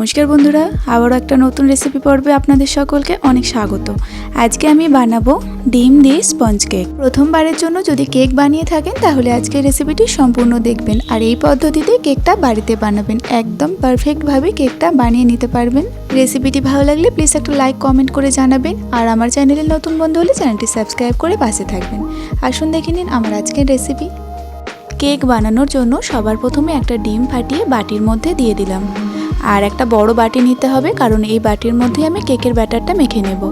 নমস্কার বন্ধুরা, আবারও একটা নতুন রেসিপি পর্বে আপনাদের সকলকে অনেক স্বাগত। আজকে আমি বানাবো ডিম দিয়ে স্পঞ্জ কেক প্রথমবারের জন্য যদি কেক বানিয়ে থাকেন, তাহলে আজকের রেসিপিটি সম্পূর্ণ দেখবেন। আর এই পদ্ধতিতে কেকটা বাড়িতে বানাবেন। একদম পারফেক্টভাবে কেকটা বানিয়ে নিতে পারবেন। রেসিপিটি ভালো লাগলে প্লিজ একটা লাইক কমেন্ট করে জানাবেন। আর আমার চ্যানেলের নতুন বন্ধু হলে চ্যানেলটি সাবস্ক্রাইব করে পাশে থাকবেন। আসুন দেখে নিন আমার আজকের রেসিপি কেক বানানোর জন্য সবার প্রথমে একটা ডিম ফাটিয়ে বাটির মধ্যে দিয়ে দিলাম। আর একটা বড় বাটি নিতে হবে, কারণ এই বাটির মধ্যে আমি কেকের ব্যাটারটা মেখে নেব।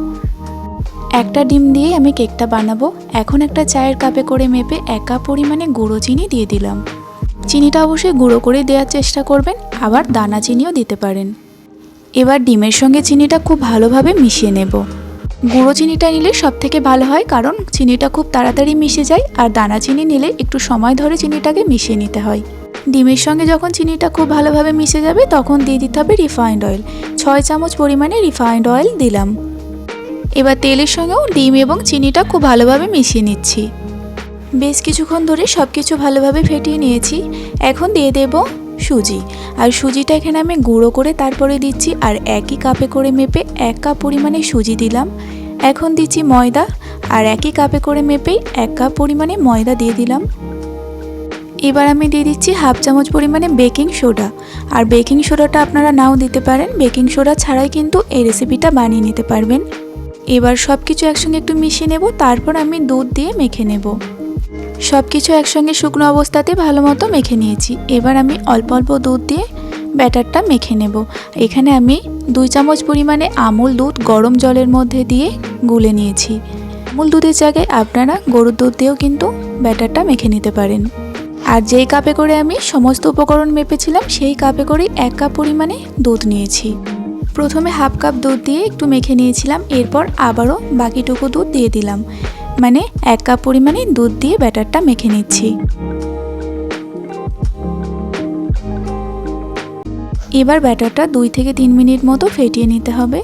একটা ডিম দিয়ে আমি কেকটা বানাবো। এখন একটা চায়ের কাপে করে মেপে এক কাপ পরিমাণে গুঁড়ো চিনি দিয়ে দিলাম। চিনিটা অবশ্যই গুঁড়ো করে দেওয়ার চেষ্টা করবেন, আবার দানা চিনিও দিতে পারেন। এবার ডিমের সঙ্গে চিনিটা খুব ভালোভাবে মিশিয়ে নেব। গুঁড়ো চিনিটা নিলে সব থেকে ভালো হয়, কারণ চিনিটা খুব তাড়াতাড়ি মিশে যায়, আর দানা চিনি নিলে একটু সময় ধরে চিনিটাকে মিশিয়ে নিতে হয়। ডিমের সঙ্গে যখন চিনিটা খুব ভালোভাবে মিশে যাবে, তখন দিয়ে দিতে হবে রিফাইন্ড অয়েল ছয় চামচ পরিমাণে রিফাইন্ড অয়েল দিলাম। এবার তেলের সঙ্গেও ডিম এবং চিনিটা খুব ভালোভাবে মিশিয়ে নিচ্ছি। বেশ কিছুক্ষণ ধরে সব কিছু ভালোভাবে ফেটিয়ে নিয়েছি। এখন দিয়ে দেব সুজি। আর সুজিটা এখানে আমি গুঁড়ো করে তারপরে দিচ্ছি আর একই কাপে করে মেপে এক কাপ পরিমাণে সুজি দিলাম। এখন দিচ্ছি ময়দা আর একই কাপে করে মেপেই এক কাপ পরিমাণে ময়দা দিয়ে দিলাম। এবার আমি দিয়ে দিচ্ছি হাফ চামচ পরিমাণে বেকিং সোডা। আর বেকিং সোডাটা আপনারা নাও দিতে পারেন। বেকিং সোডা ছাড়াই কিন্তু এই রেসিপিটা বানিয়ে নিতে পারবেন। এবার সব কিছু একসঙ্গে একটু মিশিয়ে নেব। তারপর আমি দুধ দিয়ে মেখে নেব। সব কিছু একসঙ্গে শুকনো অবস্থাতে ভালো মতো মেখে নিয়েছি। এবার আমি অল্প অল্প দুধ দিয়ে ব্যাটারটা মেখে নেব। এখানে আমি দুই চামচ পরিমাণে আমুল দুধ গরম জলের মধ্যে দিয়ে গুলে নিয়েছি। আমুল দুধের জায়গায় আপনারা গরুর দুধ দিয়েও কিন্তু ব্যাটারটা মেখে নিতে পারেন। আর যেই কাপে করে আমি সমস্ত উপকরণ মেপেছিলাম, সেই কাপে করে এক কাপ পরিমাণে দুধ নিয়েছি। প্রথমে হাফ কাপ দুধ দিয়ে একটু মেখে নিয়েছিলাম, এরপর আবারও বাকিটুকু দুধ দিয়ে দিলাম। মানে এক কাপ পরিমাণে দুধ দিয়ে ব্যাটারটা মেখে নিচ্ছি। এবার ব্যাটারটা দুই থেকে তিন মিনিট মতো ফেটিয়ে নিতে হবে।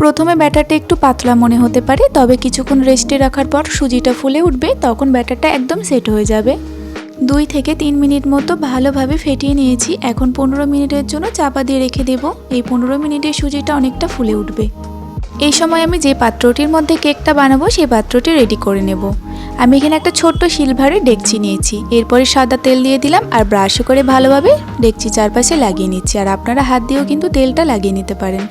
প্রথমে ব্যাটারটা একটু পাতলা মনে হতে পারে, তবে কিছুক্ষণ রেস্টে রাখার পর সুজিটা ফুলে উঠবে, তখন ব্যাটারটা একদম সেট হয়ে যাবে। দুই থেকে তিন মিনিট মতো ভালোভাবে ফেটিয়ে নিয়েছি। এখন পনেরো মিনিটের জন্য চাপা দিয়ে রেখে দেব। এই পনেরো মিনিটে সুজিটা অনেকটা ফুলে উঠবে। এই সময় আমি যে পাত্রটির মধ্যে কেকটা বানাবো, সেই পাত্রটি রেডি করে নেব। আমি এখানে একটা ছোট্ট সিলভারের ডেকচি নিয়েছি। এরপরে সাদা তেল দিয়ে দিলাম আর ব্রাশ করে ভালোভাবে ডেকচি চারপাশে লাগিয়ে নিচ্ছি। আর আপনারা হাত দিয়েও কিন্তু তেলটা লাগিয়ে নিতে পারেন।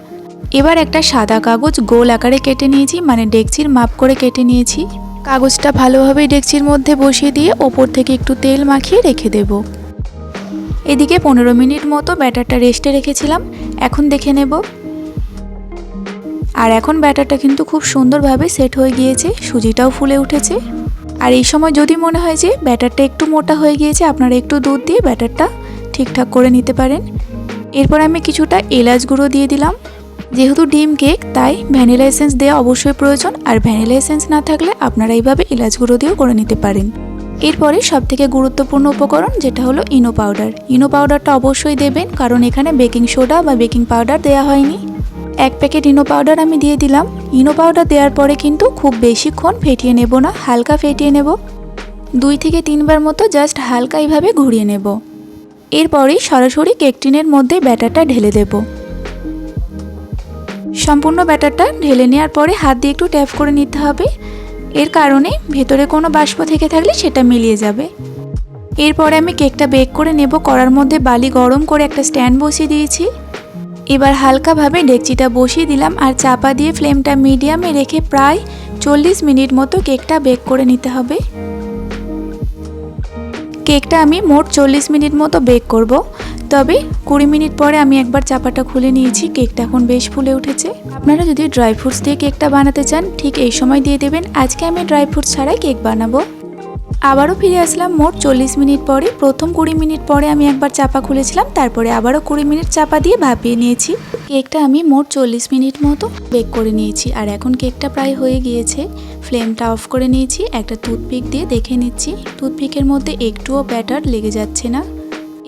এবার একটা সাদা কাগজ গোল আকারে কেটে নিয়েছি মানে ডেকচির মাপ করে কেটে নিয়েছি। কাগজটা ভালোভাবে ডেকচির মধ্যে বসিয়ে দিয়ে ওপর থেকে একটু তেল মাখিয়ে রেখে দেব। এদিকে পনেরো মিনিট মতো ব্যাটারটা রেস্টে রেখেছিলাম, এখন দেখে নেব। আর এখন ব্যাটারটা কিন্তু খুব সুন্দরভাবে সেট হয়ে গিয়েছে, সুজিটাও ফুলে উঠেছে। আর এই সময় যদি মনে হয় যে ব্যাটারটা একটু মোটা হয়ে গিয়েছে, আপনারা একটু দুধ দিয়ে ব্যাটারটা ঠিকঠাক করে নিতে পারেন। এরপর আমি কিছুটা এলাচ গুঁড়ো দিয়ে দিলাম। যেহেতু ডিম কেক, তাই ভ্যানিলা এসেন্স দেওয়া অবশ্যই প্রয়োজন। আর ভ্যানিলা এসেন্স না থাকলে আপনারা এইভাবে এলাচ গুঁড়ো দিয়েও করে নিতে পারেন। এরপরে সব থেকে গুরুত্বপূর্ণ উপকরণ যেটা হলো ইনো পাউডার। ইনো পাউডারটা অবশ্যই দেবেন, কারণ এখানে বেকিং সোডা বা বেকিং পাউডার দেওয়া হয়নি। এক প্যাকেট ইনো পাউডার আমি দিয়ে দিলাম। ইনো পাউডার দেওয়ার পরে কিন্তু খুব বেশিক্ষণ ফেটিয়ে নেব না, হালকা ফেটিয়ে নেব। দুই থেকে তিনবার মতো জাস্ট হালকা এইভাবে ঘুরিয়ে নেব। এরপরেই সরাসরি কেক টিনের মধ্যে ব্যাটারটা ঢেলে দেবো। সম্পূর্ণ ব্যাটারটা ঢেলে নেওয়ার পরে হাত দিয়ে একটু ট্যাপ করে নিতে হবে। এর কারণে ভেতরে কোনো বাষ্প থেকে থাকলে সেটা মিলিয়ে যাবে। এরপরে আমি কেকটা বেক করে নেব। করার মধ্যে বালি গরম করে একটা স্ট্যান্ড বসিয়ে দিয়েছি। এবার হালকাভাবে ডেকচিটা বসিয়ে দিলাম আর চাপা দিয়ে ফ্লেমটা মিডিয়ামে রেখে প্রায় চল্লিশ মিনিট মতো কেকটা বেক করে নিতে হবে। কেকটা আমি মোট চল্লিশ মিনিট মতো বেক করব। তবে কুড়ি মিনিট পরে আমি একবার চাপাটা খুলে নিয়েছি, কেকটা এখন বেশ ফুলে উঠেছে। আপনারা যদি ড্রাই ফ্রুটস দিয়ে কেকটা বানাতে চান, ঠিক এই সময় দিয়ে দেবেন, আজকে আমি ড্রাই ফ্রুটস ছাড়াই কেক বানাবো। আবারও ফিরে আসলাম মোট চল্লিশ মিনিট পরে, প্রথম কুড়ি মিনিট পরে আমি একবার চাপা খুলেছিলাম, তারপরে আবারও কুড়ি মিনিট চাপা দিয়ে ভাপিয়ে নিয়েছি। কেকটা আমি মোট চল্লিশ মিনিট মতো বেক করে নিয়েছি, আর এখন কেকটা প্রায় হয়ে গিয়েছে। ফ্লেমটা অফ করে নিয়েছি, একটা টুথপিক দিয়ে দেখে নিচ্ছি। টুথপিকের মধ্যে একটুও ব্যাটার লেগে যাচ্ছে না।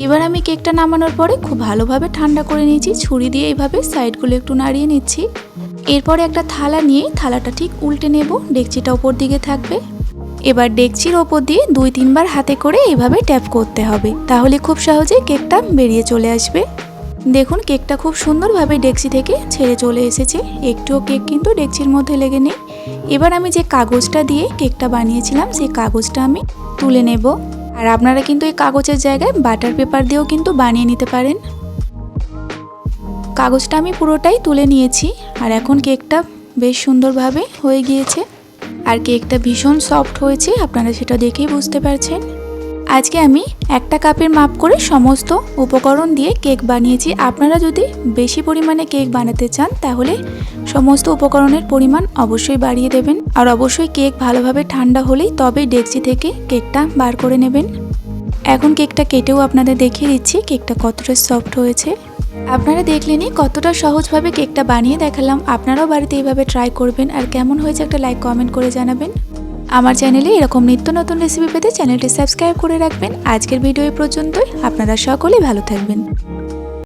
এবার আমি কেকটা নামানোর পরে খুব ভালোভাবে ঠান্ডা করে নিয়েছি, ছুরি দিয়ে এইভাবে সাইডগুলো একটু নাড়িয়ে নিচ্ছি। এরপরে একটা থালা নিয়ে থালাটা ঠিক উল্টে নেব, ডেকচিটা ওপর দিকে থাকবে। এবার ডেকচির ওপর দিয়ে দুই তিনবার হাতে করে এইভাবে ট্যাপ করতে হবে, তাহলে খুব সহজে কেকটা বেরিয়ে চলে আসবে। দেখুন, কেকটা খুব সুন্দরভাবে ডেকচি থেকে ছেড়ে চলে এসেছে, একটুও কেক কিন্তু ডেকচির মধ্যে লেগে নেই এবার আমি যে কাগজটা দিয়ে কেকটা বানিয়েছিলাম, সেই কাগজটা আমি তুলে নেব। আর আপনারা কিন্তু এই কাগজের জায়গায় বাটার পেপার দিয়েও কিন্তু বানিয়ে নিতে পারেন। কাগজটা আমি পুরোটাই তুলে নিয়েছি আর এখন কেকটা বেশ সুন্দরভাবে হয়ে গিয়েছে। আর কেকটা ভীষণ সফট হয়েছে, আপনারা সেটা দেখেই বুঝতে পারছেন। আজকে আমি একটা কাপের মাপ করে সমস্ত উপকরণ দিয়ে কেক বানিয়েছি। আপনারা যদি বেশি পরিমাণে কেক বানাতে চান, তাহলে সমস্ত উপকরণের পরিমাণ অবশ্যই বাড়িয়ে দেবেন। আর অবশ্যই কেক ভালোভাবে ঠান্ডা হলেই তবেই ডেকচি থেকে কেকটা বার করে নেবেন। এখন কেকটা কেটেও আপনাদের দেখিয়ে দিচ্ছি কেকটা কতটা সফট হয়েছে। আপনারা দেখলেনই কতটা সহজভাবে কেকটা বানিয়ে দেখালাম। আপনারাও বাড়িতে এইভাবে ট্রাই করবেন। আর কেমন হয়েছে একটা লাইক, কমেন্ট করে জানাবেন। আমার চ্যানেলে এরকম নিত্য নতুন রেসিপি পেতে চ্যানেলটি সাবস্ক্রাইব করে রাখবেন। আজকের ভিডিও পর্যন্তই। আপনারা সকলেই ভালো থাকবেন।